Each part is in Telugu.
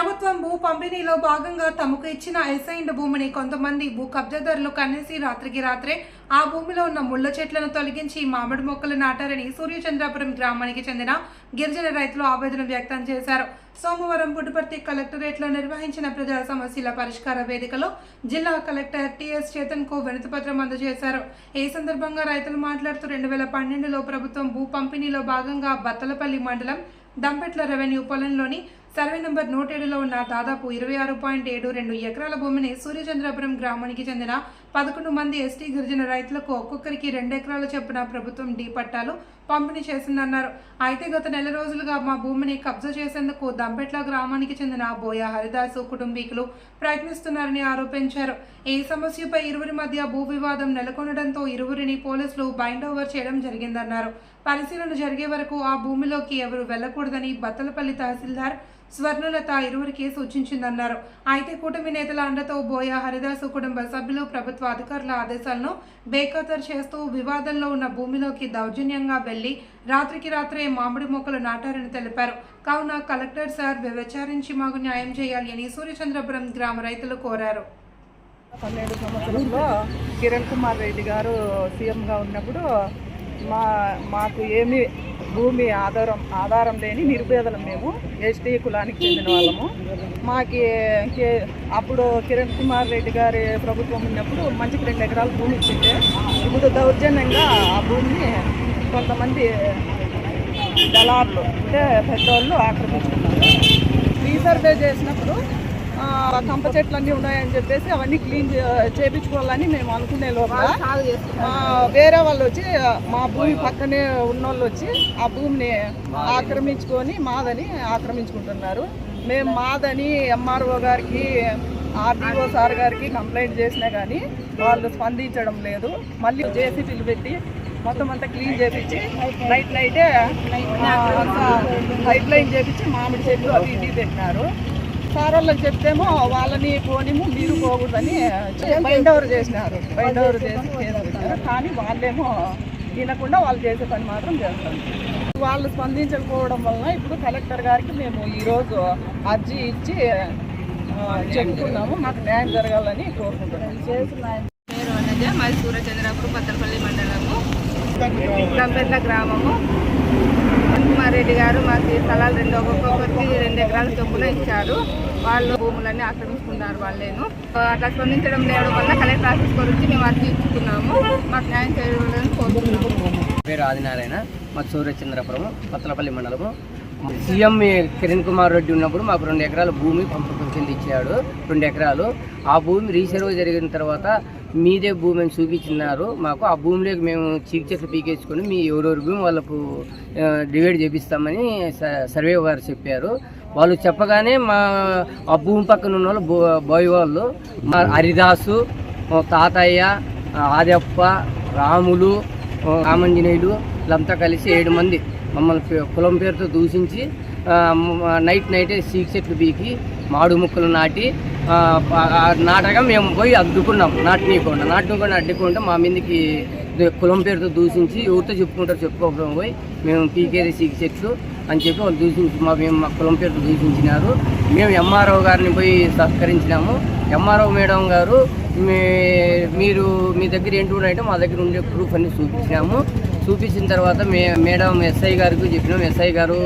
ప్రభుత్వం భూ పంపిణీలో భాగంగా తమకు ఇచ్చిన అసైన్డ్ భూమిని కొంతమంది భూ కబ్జాదారులు కన్నేసి రాత్రికి రాత్రే ఆ భూమిలో ఉన్న ముళ్ళ చెట్లను తొలగించి మామిడి మొక్కలు నాటారని సూర్యచంద్రాపురం గ్రామానికి చెందిన గిరిజన రైతులు ఆవేదన వ్యక్తం చేశారు. సోమవారం పుట్టుపర్తి కలెక్టరేట్లో నిర్వహించిన ప్రజా సమస్యల పరిష్కార వేదికలో జిల్లా కలెక్టర్ టిఎస్ చేతన్కు వినతిపత్రం అందజేశారు. ఈ సందర్భంగా రైతులు మాట్లాడుతూ రెండు వేల పన్నెండులో ప్రభుత్వం భూ పంపిణీలో భాగంగా బత్తలపల్లి మండలం దంపెట్ల రెవెన్యూ పొలంలోని సర్వే నంబర్ నూట ఏడులో ఉన్న దాదాపు ఇరవై ఆరు పాయింట్ ఏడు రెండు ఎకరాల భూమిని సూర్యచంద్రాపురం గ్రామానికి చెందిన పదకొండు మంది ఎస్టీ గిరిజన రైతులకు ఒక్కొక్కరికి రెండు ఎకరాల చొప్పున ప్రభుత్వం డీ పట్టాలు పంపిణీ చేసిందన్నారు. అయితే గత నెల రోజులుగా మా భూమిని కబ్జా చేసేందుకు దంపెట్ల గ్రామానికి చెందిన బోయ హరిదాసు కుటుంబీకులు ప్రయత్నిస్తున్నారని ఆరోపించారు. ఈ సమస్యపై ఇరువురి మధ్య భూ వివాదం నెలకొనడంతో ఇరువురిని పోలీసులు బైండ్ ఓవర్ చేయడం జరిగిందన్నారు. పరిశీలన జరిగే వరకు ఆ భూమిలోకి ఎవరు వెళ్ళకూడదని బత్తలపల్లి తహసీల్దార్ స్వర్ణలత ఇరువురికి సూచించిందన్నారు అయితే కూటమి నేతల అండతో బోయ హరిదాసు కుటుంబ సభ్యులు ప్రభుత్వ అధికారుల ఆదేశాలను బేఖాతరు చేస్తూ వివాదంలో ఉన్న భూమిలోకి దౌర్జన్యంగా వెళ్ళి రాత్రికి రాత్రే మామిడి మొక్కలు నాటారని తెలిపారు. కావున కలెక్టర్ సార్ విచారించి మాకు న్యాయం చేయాలి అని సూర్యచంద్రపురం గ్రామ రైతులు కోరారు. పన్నెండు సంవత్సరంలో కిరణ్ కుమార్ రెడ్డి గారు సీఎంగా ఉన్నప్పుడు మా మాకు ఏమి భూమి ఆధారం ఆధారం లేని నిరుపేదలం మేము ఎస్టీ కులానికి చెందిన వాళ్ళము. మాకి కే- అప్పుడు కిరణ్ కుమార్ రెడ్డి గారి ప్రభుత్వం ఉన్నప్పుడు మంచికి రెండు ఎకరాలు భూమి ఇచ్చింటే ఇప్పుడు దౌర్జన్యంగా ఆ భూమిని కొంతమంది దళారులు అంటే పెద్దవాళ్ళు ఆక్రమించుకున్నారు. రీసర్వే చేసినప్పుడు కంప చెట్లు అన్నీ ఉన్నాయని చెప్పేసి అవన్నీ క్లీన్ చే- చేపించుకోవాలని మేము అనుకునే లోపల వేరే వాళ్ళు వచ్చి మా భూమి పక్కనే ఉన్నోళ్ళు వచ్చి ఆ భూమిని ఆక్రమించుకొని మాదని ఆక్రమించుకుంటున్నారు. మేము మాదని ఎంఆర్ఓ గారికి ఆర్డీఓ సార్ గారికి కంప్లైంట్ చేసినా కానీ వాళ్ళు స్పందించడం లేదు. మళ్ళీ జేసీబీలు పెట్టి మొత్తం అంతా క్లీన్ చేపించి నైట్ నైటే పైప్ లైన్ చేపించి మామిడి చెట్లు అవి ఇవి పెట్టినారు. సార్ వాళ్ళకి చెప్తేమో వాళ్ళని పోనిము మీరు పోకూడదని బైండ్ ఓవర్ చేసినారు. బైండ్ ఓవర్ చేసి కానీ వాళ్ళేమో వినకుండా వాళ్ళు చేసే పని మాత్రం చేస్తారు. వాళ్ళు స్పందించకపోవడం వలన ఇప్పుడు కలెక్టర్ గారికి మేము ఈరోజు అర్జీ ఇచ్చి చెప్పుకున్నాము. మాకు న్యాయం జరగాలని కోరుకుంటున్నాము పేరు వనజ మాది సూర్యచంద్రాపురం పత్తలపల్లి మండలము గంపెట్ల గ్రామము. రెడ్డి గారు మాకు ఈ స్థలాలు రెండు ఒక్కొక్కరికి రెండు ఎకరాల చొప్పున ఇచ్చారు. వాళ్ళు భూములన్నీ ఆక్రమించుకున్నారు వాళ్ళేను. అట్లా స్పందించడం లేవడం వల్ల కలెక్టర్ ఆఫీస్ గురించి మేము అర్జీ ఇచ్చుకున్నాము. మాకు న్యాయం చేయడం కోరుతున్నాము. పేరు ఆదినారాయణ. మా సూర్యచంద్రపురం పత్తలపల్లి మండలము సీఎం కిరణ్ కుమార్ రెడ్డి ఉన్నప్పుడు మాకు రెండు ఎకరాల భూమి పంపకం కింద ఇచ్చాడు. రెండు ఎకరాలు. ఆ భూమి రీసర్వ్ జరిగిన తర్వాత మీదే భూమి అని చూపించినారు. మాకు ఆ భూమిలోకి మేము చీక్ చెట్లు పీకేసుకొని మీ ఎవరెవరి భూమి వాళ్ళకు డివైడ్ చేపిస్తామని స- సర్వే వారు చెప్పారు. వాళ్ళు చెప్పగానే మా ఆ భూమి పక్కన ఉన్న వాళ్ళు బోయ్ వాళ్ళు మా హరిదాసు తాతయ్య ఆదప్ప రాములు రామంజనేయులు వీళ్ళంతా కలిసి ఏడు మంది మమ్మల్ని కులం పేరుతో దూషించి నైట్ నైటే సీక్ చెట్లు పీకి మాడు ముక్కలు నాటి నాటగా మేము పోయి అడ్డుకున్నాం నాటినీయకుండా నాటినీయకుండా అడ్డుకుంటే మా మీదకి కులం పేరుతో దూషించి ఎవరితో చెప్పుకుంటారు చెప్పుకోవడం పోయి మేము పీకేది సీక్ చెట్లు అని చెప్పి వాళ్ళు దూషించి మా మేము మా కులం పేరుతో దూషించినారు. మేము ఎంఆర్ఓ గారిని పోయి సత్కరించినాము. ఎంఆర్ఓ మేడం గారు మీ మీరు మీ దగ్గర ఏంటి ఉన్నాయంటే మా దగ్గర ఉండే ప్రూఫ్ అన్ని చూపించినాము. చూపించిన తర్వాత మే మేడం ఎస్ఐ గారికి చెప్పినాం. ఎస్ఐ గారు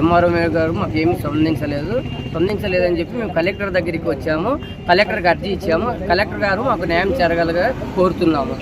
ఎంఆర్ఓ మేడం గారు మాకు ఏమీ స్పందించలేదు. స్పందించలేదని చెప్పి మేము కలెక్టర్ దగ్గరికి వచ్చాము. కలెక్టర్కి అర్జీ ఇచ్చాము. కలెక్టర్ గారు మాకు న్యాయం జరగలగా కోరుతున్నాము.